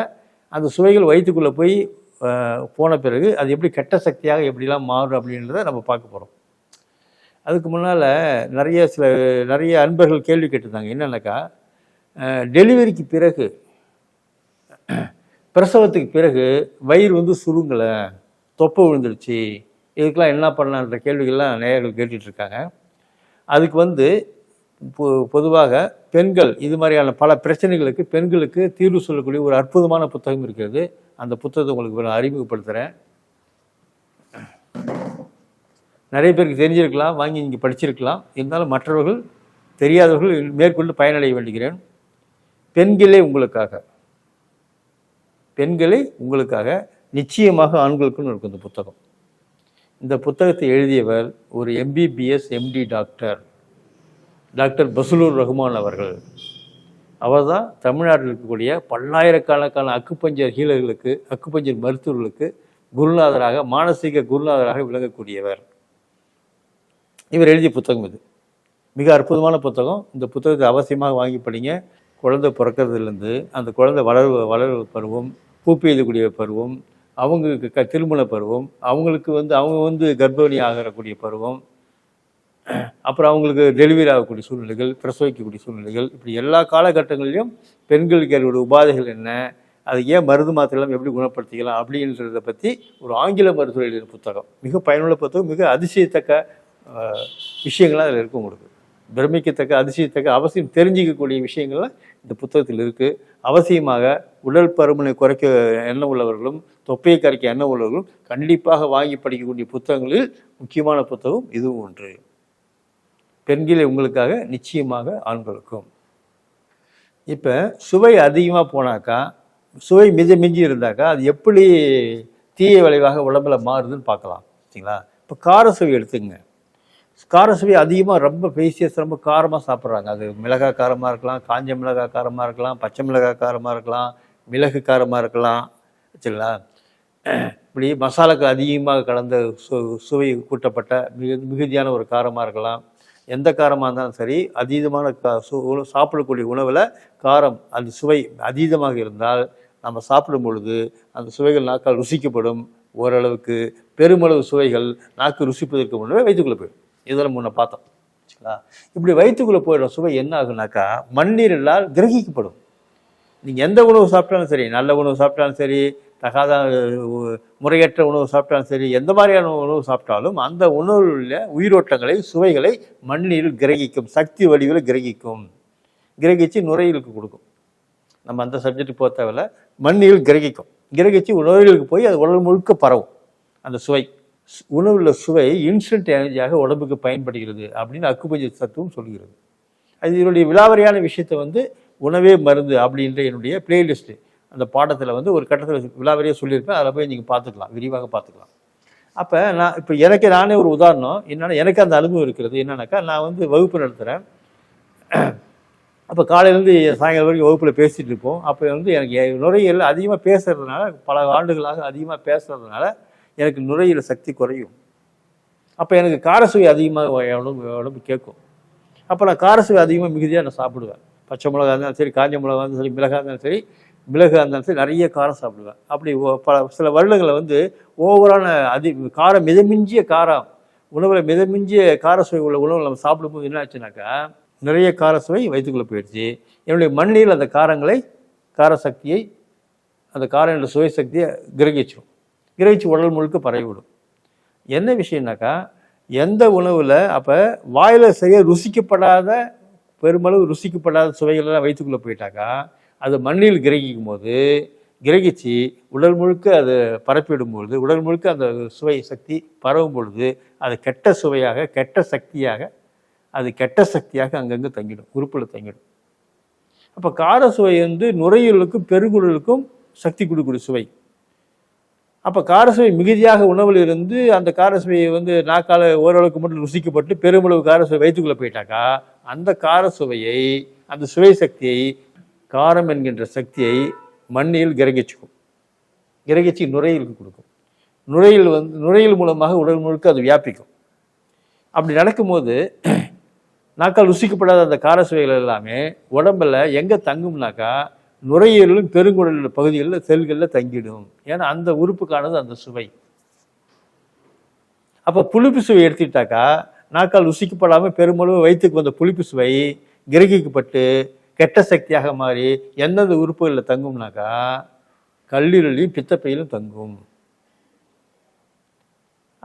அந்த சுவைகள் வயிற்றுக்குள்ளே போய் போன பிறகு அது எப்படி கெட்ட சக்தியாக எப்படிலாம் மாறும் அப்படின்றத நம்ம பார்க்க போகிறோம் அதுக்கு முன்னால் நிறைய சில நிறைய அன்பர்கள் கேள்வி கேட்டிருந்தாங்க. என்னென்னாக்கா டெலிவரிக்கு பிறகு பிரசவத்துக்கு பிறகு வயிறு வந்து சுருங்கலை தொப்பை விழுந்துருச்சு இதுக்கெல்லாம் என்ன பண்ணலான்ற கேள்விகள்லாம் நேயர்கள் கேட்டுட்ருக்காங்க. அதுக்கு வந்து பொ- பொதுவாக பெண்கள் இது மாதிரியான பல பிரச்சனைகளுக்கு பெண்களுக்கு தீர்வு சொல்லக்கூடிய ஒரு அற்புதமான புத்தகம் இருக்கிறது. அந்த புத்தகத்தை உங்களுக்கு நான் அறிமுகப்படுத்துகிறேன் நிறைய பேருக்கு தெரிஞ்சிருக்கலாம் வாங்கி இங்கே படிச்சிருக்கலாம். இருந்தாலும் மற்றவர்கள் தெரியாதவர்கள் மேற்கொண்டு பயனடைய வேண்டுகிறேன். பெண்களே உங்களுக்காக. பெண்களே உங்களுக்காக நிச்சயமாக ஆண்களுக்குன்னு இருக்கும் இந்த புத்தகம். இந்த புத்தகத்தை எழுதியவர் ஒரு MBBS MD doctor doctor Fazlur Rahman அவர்கள். அவர் தான் தமிழ்நாட்டில் இருக்கக்கூடிய பல்லாயிரக்கணக்கான அக்குப்பஞ்சர் ஹீலர்களுக்கு அக்குப்பஞ்சர் மருத்துவர்களுக்கு குருநாதராக மானசீக குருநாதராக விளங்கக்கூடியவர். இவர் எழுதிய புத்தகம் இது. மிக அற்புதமான புத்தகம். இந்த புத்தகத்தை அவசியமாக வாங்கி படிங்க. குழந்தை பிறக்கிறதுலேருந்து அந்த குழந்தை வளர் வளர் பருவம் பூப்பி எழுதக்கூடிய பருவம் அவங்களுக்கு க திருமண பருவம் அவங்களுக்கு வந்து அவங்க வந்து கர்ப்பிணி ஆகக்கூடிய பருவம் அப்புறம் அவங்களுக்கு டெலிவரி ஆகக்கூடிய சூழ்நிலைகள் பிரசவிக்கக்கூடிய சூழ்நிலைகள் இப்படி எல்லா காலகட்டங்களிலும் பெண்களுக்கு அதனுடைய உபாதைகள் என்ன அதை ஏன் மருந்து மாத்திரைலாம் எப்படி குணப்படுத்திக்கலாம் அப்படின்றத பற்றி ஒரு ஆங்கில மருத்துவ எழுதிய புத்தகம். மிக பயனுள்ள புத்தகம் மிக அதிசயத்தக்க அஹ், விஷயங்கள்லாம் அதில் இருக்கும் உங்களுக்கு. பிரமிக்கத்தக்க அதிசயத்தக்க அவசியம் தெரிஞ்சிக்கக்கூடிய விஷயங்கள்லாம் இந்த புத்தகத்தில் இருக்குது அவசியமாக உடல் பருமனை குறைக்க எண்ணம் உள்ளவர்களும் தொப்பையை கரைக்க எண்ணம் உள்ளவர்களும் கண்டிப்பாக வாங்கி படிக்கக்கூடிய புத்தகங்களில் முக்கியமான புத்தகம் இதுவும் ஒன்று. பெண்களை உங்களுக்காக நிச்சயமாக ஆண்களுக்கும் இப்போ சுவை அதிகமாக போனாக்கா சுவை மிஞ்ச மிஞ்சி இருந்தாக்கா அது எப்படி தீய விளைவாக உடம்புல மாறுதுன்னு பார்க்கலாம். சரிங்களா? இப்போ கார சுவை எடுத்துங்க கார சுவை அதிகமாக ரொம்ப பேசியஸ் ரொம்ப காரமாக சாப்பிட்றாங்க. அது மிளகாய் காரமாக இருக்கலாம் காஞ்ச மிளகாய் காரமாக இருக்கலாம் பச்சை மிளகாய் காரமாக இருக்கலாம் மிளகு காரமாக இருக்கலாம். சரிங்களா? இப்படி மசாலாக்கள் அதிகமாக கலந்த சு சுவை கூட்டப்பட்ட மிக மிகுதியான ஒரு காரமாக இருக்கலாம். எந்த காரமாக இருந்தாலும் சரி அதீதமான கா சு உணவு சாப்பிடக்கூடிய உணவில் காரம் அந்த சுவை அதீதமாக இருந்தால் நம்ம சாப்பிடும் பொழுது அந்த சுவைகள் நாக்கால் ருசிக்கப்படும். ஓரளவுக்கு பெருமளவு சுவைகள் நாக்கு ருசிப்பதற்கு முன்னே வைத்துக்கொள்ள போயிடும் இதெல்லாம் முன்ன பார்த்தோம். சரிங்களா இப்படி வயிற்றுக்குள்ளே போயிடுற சுவை என்ன ஆகுனாக்கா மண்ணீரலால் கிரகிக்கப்படும். நீங்கள் எந்த உணவு சாப்பிட்டாலும் சரி நல்ல உணவு சாப்பிட்டாலும் சரி தகாத முறையற்ற உணவு சாப்பிட்டாலும் சரி எந்த மாதிரியான உணவு சாப்பிட்டாலும் அந்த உணவில் உள்ள உயிரோட்டங்களை சுவைகளை மண்ணில் கிரகிக்கும் சக்தி வடிவில் கிரகிக்கும். கிரகிச்சு நுரையீலுக்கு கொடுக்கும். நம்ம அந்த சப்ஜெக்ட் போக தேவையில்ல. மண்ணில் கிரகிக்கும். கிரகிச்சு நுரையீரலுக்கு போய் அது உடல் முழுக்க பரவும். அந்த சுவை. சு- சுவை இன்ஸ்டன்ட் எனர்ஜியாக உடம்புக்கு பயன்படுகிறது அப்படின்னு அக்குபஞ்ச தத்துவம் சொல்கிறது. அது இதனுடைய விலாவரியான விஷயத்தை வந்து உணவே மருந்து அப்படின்ற என்னுடைய பிளேலிஸ்ட்டு அந்த பாடத்தில் வந்து ஒரு கட்டத்தில் விலாவரியாக சொல்லியிருப்பேன். அதில் போய் நீங்கள் பார்த்துக்கலாம். விரிவாக பார்த்துக்கலாம். அப்போ நான் இப்போ எனக்கு நானே ஒரு உதாரணம். என்னென்னா எனக்கு அந்த அனுபவம் இருக்கிறது. என்னென்னாக்கா நான் வந்து வகுப்பு நடத்துகிறேன் அப்போ காலையிலேருந்து சாயங்காலம் வரைக்கும் வகுப்பில் பேசிகிட்டு இருப்போம். அப்போ வந்து எனக்கு நுரையீரல் அதிகமாக பேசுகிறதுனால பல ஆண்டுகளாக அதிகமாக பேசுறதுனால எனக்கு நுரையீரல் சக்தி குறையும். அப்போ எனக்கு காரசுவை அதிகமாக உடம்பு உடம்பு கேட்கும். அப்போ நான் காரசுவை அதிகமாக மிகுதியாக நான் சாப்பிடுவேன். பச்சை மிளகா இருந்தாலும் சரி காஞ்ச மிளகா இருந்தாலும் சரி மிளகா இருந்தாலும் சரி மிளகா இருந்தாலும் சரி நிறைய காரம் சாப்பிடுவேன். அப்படி பல சில வருடங்களில் வந்து ஓவரான அதி காரம் மிதமிஞ்சிய காரம் உணவில் மிதமிஞ்சிய கார சுவை உள்ள உணவு நம்ம சாப்பிடும்போது என்ன ஆச்சுனாக்கா நிறைய கார சுவை வயிற்றுக்குள்ளே போயிடுச்சு. என்னுடைய மண்ணில் அந்த காரங்களை கார சக்தியை அந்த காரம் என்ற சுவை சக்தியை கிரகிச்சிடும் கிரகிச்சு உடல் முழுக்க பரவிவிடும். என்ன விஷயம்னாக்கா எந்த உணவில் அப்போ வாயில் சரியாக ருசிக்கப்படாத பெருமளவு ருசிக்கப்படாத சுவைகளெல்லாம் வயிற்றுக்குள்ளே போயிட்டாக்கா அது மண்ணில் கிரகிக்கும் போது கிரகிச்சு உடல் முழுக்க அது பரப்பிடும் பொழுது உடல் முழுக்க அந்த சுவை சக்தி பரவும் பொழுது அது கெட்ட சுவையாக கெட்ட சக்தியாக அது கெட்ட சக்தியாக அங்கங்கே தங்கிடும் உறுப்பில் தங்கிடும். அப்போ கார சுவை வந்து நுரையீரலுக்கும் பெருங்குடலுக்கும் சக்தி கொடுக்கக்கூடிய சுவை. அப்போ காரசுவை மிகுதியாக உணவில் இருந்து அந்த காரசுவையை வந்து நாக்கால ஓரளவுக்கு மட்டும் ருசிக்கப்பட்டு பெருமளவு காரசுவை வயிற்றுக்குள்ளே போயிட்டாக்கா அந்த காரசுவையை அந்த சுவை சக்தியை காரம் என்கின்ற சக்தியை மண்ணில் கிரகிச்சுக்கும். கிரகிச்சு நுரையிலுக்கு கொடுக்கும். நுரையில் வந்து நுரையீரல் மூலமாக உடல் முழுக்க அது வியாபிக்கும். அப்படி நடக்கும்போது நாக்கால் ருசிக்கப்படாத அந்த கார சுவைகள் எல்லாமே உடம்புல எங்கே தங்கும்னாக்கா நுரையீரலும் பெருங்குடல் பகுதிகளில் செல்களில் தங்கிடும். ஏன்னா அந்த உறுப்புக்கானது அந்த சுவை. அப்போ புளிப்பு சுவை எடுத்துக்கிட்டாக்கா நாக்கால் ருசிக்கப்படாமல் பெருமளவு வயிற்றுக்கு வந்த புளிப்பு சுவை கிரகிக்கப்பட்டு கெட்ட சக்தியாக மாறி எந்தெந்த உறுப்புகளில் தங்கும்னாக்கா கல்லீரலையும் பித்தப்பையிலும் தங்கும்.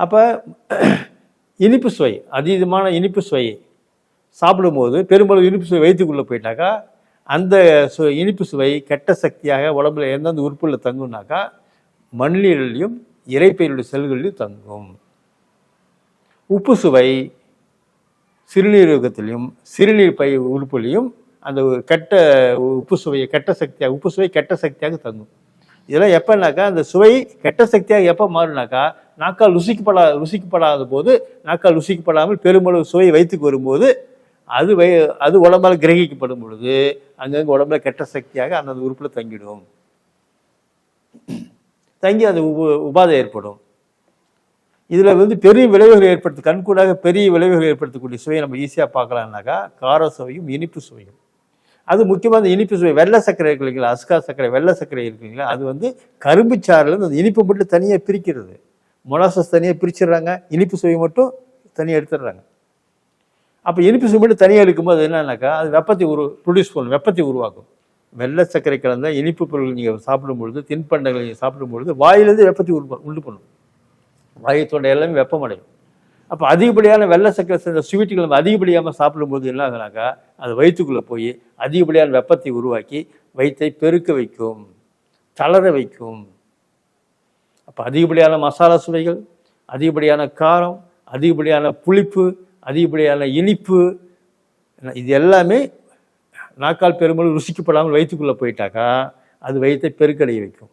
அப்போ இனிப்பு சுவை அதீதமான இனிப்பு சுவை சாப்பிடும்போது பெரும்பாலும் இனிப்பு சுவை வயிற்றுக்குள்ளே போயிட்டாக்கா அந்த சு இனிப்பு சுவை கெட்ட சக்தியாக உடம்புல எந்தெந்த உறுப்புகளில் தங்கும்னாக்கா மண்ணீரலையும் இறைப்பையிலுடைய செல்களிலும் தங்கும். உப்பு சுவை சிறுநீரகத்திலையும் சிறுநீர் பை உறுப்புலையும் அந்த கெட்ட உப்பு சுவையை கெட்ட சக்தியாக உப்பு சுவை கெட்ட சக்தியாக தங்கும். இதெல்லாம் எப்போனாக்கா அந்த சுவை கெட்ட சக்தியாக எப்போ மாறினாக்கா நாக்கால் ருசிக்கப்படா ருசிக்கப்படாத போது நாக்கால் ருசிக்கப்படாமல் பெருமளவு சுவை வைத்துக்கு வரும்போது அது வை அது உடம்பால் கிரகிக்கப்படும் பொழுது அங்கங்கே உடம்புல கெட்ட சக்தியாக அந்தந்த உறுப்பில் தங்கிடும். தங்கி அது உப உபாதை ஏற்படும். இதில் வந்து பெரிய விளைவுகள் ஏற்படுத்த கண்கூடாக பெரிய விளைவுகள் ஏற்படுத்தக்கூடிய சுவையை நம்ம ஈஸியாக பார்க்கலாம்னாக்கா கார சுவையும் இனிப்பு சுவையும். அது முக்கியமாக அந்த இனிப்பு சுவை வெள்ளை சர்க்கரை இருக்கு இல்லைங்களா? அஸ்கா சர்க்கரை வெள்ளை சர்க்கரை இருக்கு இல்லைங்களா? அது வந்து கரும்பு சாறுலேருந்து அந்த இனிப்பு மட்டும் தனியாக பிரிக்கிறது. மொலாசஸ் தனியாக பிரிச்சிடுறாங்க இனிப்பு சுவை மட்டும் தனியாக எடுத்துடுறாங்க. அப்போ இனிப்பு சுவை தனியாக எடுக்கும்போது என்னன்னாக்கா அது வெப்பத்தை உரு ப்ரொடியூஸ் பண்ணும் வெப்பத்தை உருவாக்கும். வெள்ளை சர்க்கரை கலந்த இனிப்பு பொருள் நீங்கள் சாப்பிடும்பொழுது தின்பண்டங்கள் தின்பண்டங்களை நீங்கள் சாப்பிடும் பொழுது வாயிலிருந்து வெப்பத்தை உருவா உண்டு பண்ணும். வாயை தொண்டை எல்லாமே வெப்பமடையும் அப்போ அதிகப்படியான வெள்ளை சர்க்கரை சேர்ந்த ஸ்வீட்டுகள் நம்ம அதிகப்படியாக சாப்பிடும்போது என்ன ஆகுனாக்கா அது வயிற்றுக்குள்ளே போய் அதிகப்படியான வெப்பத்தை உருவாக்கி வயிற்றை பெருக்க வைக்கும் தளர வைக்கும். அப்போ அதிகப்படியான மசாலா சுவைகள் அதிகப்படியான காரம் அதிகப்படியான புளிப்பு அதிகப்படியான இனிப்பு இது எல்லாமே நாக்கால் பெரும்பாலும் ருசிக்கப்படாமல் வயிற்றுக்குள்ளே போயிட்டாக்கா அது வயிற்றை பெருக்கடைய வைக்கும்.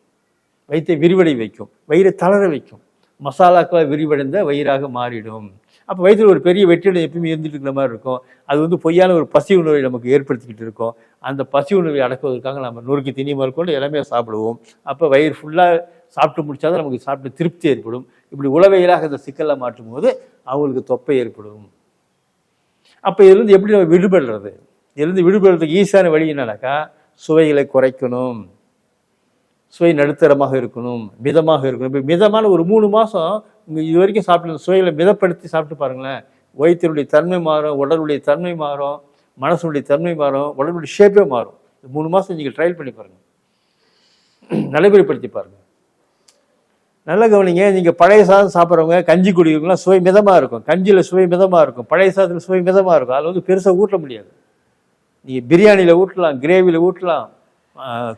வயிற்றை விரிவடை வைக்கும். வயிறை தளர வைக்கும். மசாலாக்களால் விரிவடைந்த வயிறாக மாறிடும். அப்போ வயிற்றில் ஒரு பெரிய வெற்றிடம் எப்பயுமே இருந்துட்டு இருக்கிற மாதிரி இருக்கும். அது வந்து பொய்யான ஒரு பசி உணர்வை நமக்கு ஏற்படுத்திக்கிட்டு இருக்கும். அந்த பசி உணர்வை அடக்குவதற்காக நம்ம நொறுக்கி திணி மேற்கொண்டு எல்லாமே சாப்பிடுவோம். அப்போ வயிறு ஃபுல்லாக சாப்பிட்டு முடிச்சாதான் நமக்கு சாப்பிட்டு திருப்தி ஏற்படும். இப்படி உளவையிலாக அந்த சிக்கலை மாற்றும் போது அவங்களுக்கு தொப்பை ஏற்படும். அப்போ இதுலேருந்து எப்படி நம்ம விடுபடுறது? இதுலேருந்து விடுபடுறதுக்கு ஈஸியான வழி என்னன்னாக்கா சுவைகளை குறைக்கணும். சுவை நடுத்தரமாக இருக்கணும் மிதமாக இருக்கணும். இப்போ மிதமான ஒரு மூணு மாதம் இது வரைக்கும் சாப்பிட்டு சுவைகளை மிதப்படுத்தி சாப்பிட்டு பாருங்களேன். வயிற்றினுடைய தன்மை மாறும் உடலுடைய தன்மை மாறும் மனசுடைய தன்மை மாறும் உடலுடைய ஷேப்பே மாறும். மூணு மாதம் நீங்கள் ட்ரையல் பண்ணி பாருங்கள் நடைமுறைப்படுத்தி பாருங்கள் நல்லா கவனிங்க நீங்கள் பழைய சாதம் சாப்பிட்றவங்க கஞ்சி குடிக்கிறவங்களாம் சுவை மிதமாக இருக்கும். கஞ்சியில் சுவை மிதமாக இருக்கும். பழைய சாதத்தில் சுவை மிதமாக இருக்கும். அதில் வந்து பெருசாக ஊட்ட முடியாது. நீங்கள் பிரியாணியில் ஊட்டலாம் கிரேவியில் ஊட்டலாம்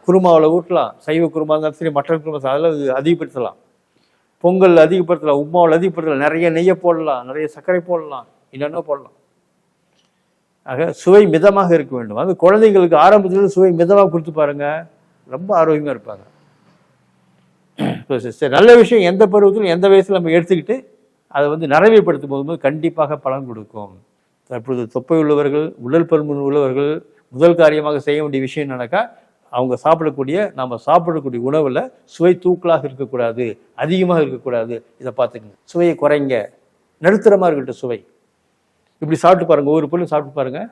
குருமாவில் ஊட்டலாம் சைவ குருமா இருந்தாலும் சரி மட்டன் குருமா அதில் அதிகப்படுத்தலாம். பொங்கல் அதிகப்படுத்தலாம் உப்மாவில் அதிகப்படுத்தலாம் நிறைய நெய்யை போடலாம் நிறைய சர்க்கரை போடலாம் என்னென்ன போடலாம். ஆக சுவை மிதமாக இருக்க வேண்டும். அது குழந்தைங்களுக்கு ஆரம்பத்தில் சுவை மிதமாக கொடுத்து பாருங்கள் ரொம்ப ஆரோக்கியமாக இருப்பாங்க. சரி நல்ல விஷயம் எந்த பருவத்திலும் எந்த வயசில் நம்ம எடுத்துக்கிட்டு அதை வந்து நடைமுறைப்படுத்தும் போது கண்டிப்பாக பலன் கொடுக்கும். தற்பொழுது தொப்பை உள்ளவர்கள் உடல் பருமன் உள்ளவர்கள் முதல் காரியமாக செய்ய வேண்டிய விஷயம் என்னன்னாக்கா அவங்க சாப்பிடக்கூடிய நம்ம சாப்பிடக்கூடிய உணவில் சுவை தூக்கலாக இருக்கக்கூடாது அதிகமாக இருக்கக்கூடாது. இதை பார்த்துக்கங்க. சுவையை குறைங்க. நடுத்தரமாக இருக்கட்டும் சுவை. இப்படி சாப்பிட்டு பாருங்கள் ஒவ்வொரு பொருளும் சாப்பிட்டு பாருங்கள்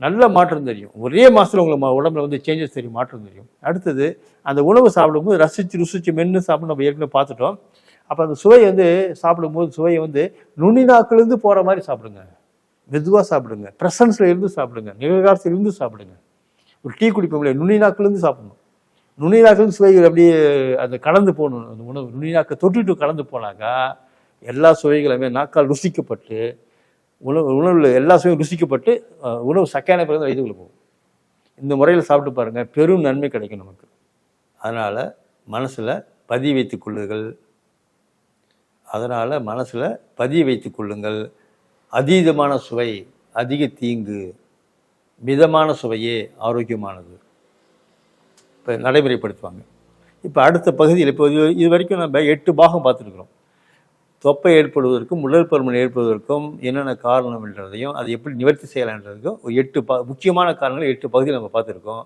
நல்ல மாற்றம் தெரியும். ஒரே மாதத்தில் உங்களுக்கு உடம்புல வந்து சேஞ்சஸ் தெரியும் மாற்றம் தெரியும். அடுத்தது அந்த உணவு சாப்பிடும்போது ரசித்து ருசித்து மென்று சாப்பிட்டு நம்ம ஏற்கனவே பார்த்துட்டோம். அப்போ அந்த சுவை வந்து சாப்பிடும்போது சுவையை வந்து நுனி நாக்குலேருந்து போகிற மாதிரி சாப்பிடுங்க. மெதுவாக சாப்பிடுங்க. ப்ரெசன்ஸில் இருந்து சாப்பிடுங்க. நிகழ்காலத்தில் இருந்து சாப்பிடுங்க. ஒரு டீ குடிப்போம்ல நுனி நாக்குலேருந்து சாப்பிடணும். நுனி நாக்குலேருந்து சுவைகள் அப்படியே அது கலந்து போகணும். அந்த உணவு நுனி நாக்கை தொட்டுட்டு கலந்து போனாக்கா எல்லா சுவைகளுமே நாக்கால் ருசிக்கப்பட்டு உணவு உணவில் எல்லா சுவையும் ருசிக்கப்பட்டு உணவு சக்கையான பிறகு வயிற்றுக்குள்ள போகும். இந்த முறையில் சாப்பிட்டு பாருங்கள் பெரும் நன்மை கிடைக்கும் நமக்கு. அதனால் மனசில் பதிய வைத்துக் கொள்ளுங்கள். அதனால் மனசில் பதிய வைத்துக் கொள்ளுங்கள். அதீதமான சுவை அதிக தீங்கு மிதமான சுவையே ஆரோக்கியமானது. இப்போ நடைமுறைப்படுத்துவாங்க. இப்போ அடுத்த பகுதியில் இப்போ இது இது வரைக்கும் நம்ம எட்டு பாகம் பார்த்துருக்குறோம் தொப்பை ஏற்படுவதற்கும் உடல் பருமன் ஏற்படுவதற்கும் என்னென்ன காரணம் என்றதையும் அதை எப்படி நிவர்த்தி செய்யலான்றதுக்கும் ஒரு எட்டு ப முக்கியமான காரணங்கள் எட்டு பகுதியில் நம்ம பார்த்துருக்கோம்.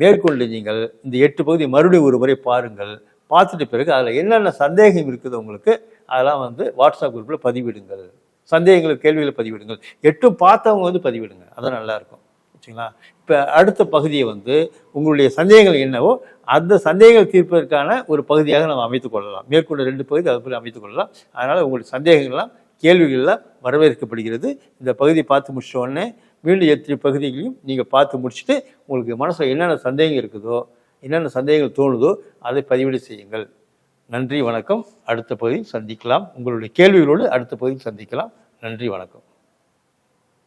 மேற்கொண்டு நீங்கள் இந்த எட்டு பகுதி மறுபடியும் ஒரு முறை பாருங்கள். பார்த்துட்டு பிறகு அதில் என்னென்ன சந்தேகம் இருக்குது உங்களுக்கு அதெல்லாம் வந்து வாட்ஸ்அப் குரூப்பில் பதிவிடுங்கள். சந்தேகங்கள் கேள்விகளை பதிவிடுங்கள். எட்டும் பார்த்தவங்க வந்து பதிவிடுங்க. அதான் நல்லாயிருக்கும் வச்சுங்களா இப்போ அடுத்த பகுதியை வந்து உங்களுடைய சந்தேகங்கள் என்னவோ அந்த சந்தேகங்கள் தீர்ப்பதற்கான ஒரு பகுதியாக நம்ம அமைத்துக் கொள்ளலாம். மேற்கொண்ட ரெண்டு பகுதி அது போல அமைத்துக் கொள்ளலாம். அதனால் உங்களுடைய சந்தேகங்கள்லாம் கேள்விகள்லாம் வரவேற்கப்படுகிறது. இந்த பகுதி பார்த்து முடிச்சோடனே மீண்டும் எத்தனை பகுதிகளையும் நீங்கள் பார்த்து முடிச்சுட்டு உங்களுக்கு மனசில் என்னென்ன சந்தேகம் இருக்குதோ என்னென்ன சந்தேகங்கள் தோணுதோ அதை பதிவிடு செய்யுங்கள். நன்றி வணக்கம். அடுத்த பகுதியில் சந்திக்கலாம். உங்களுடைய கேள்விகளோடு அடுத்த பகுதியில் சந்திக்கலாம். நன்றி வணக்கம்.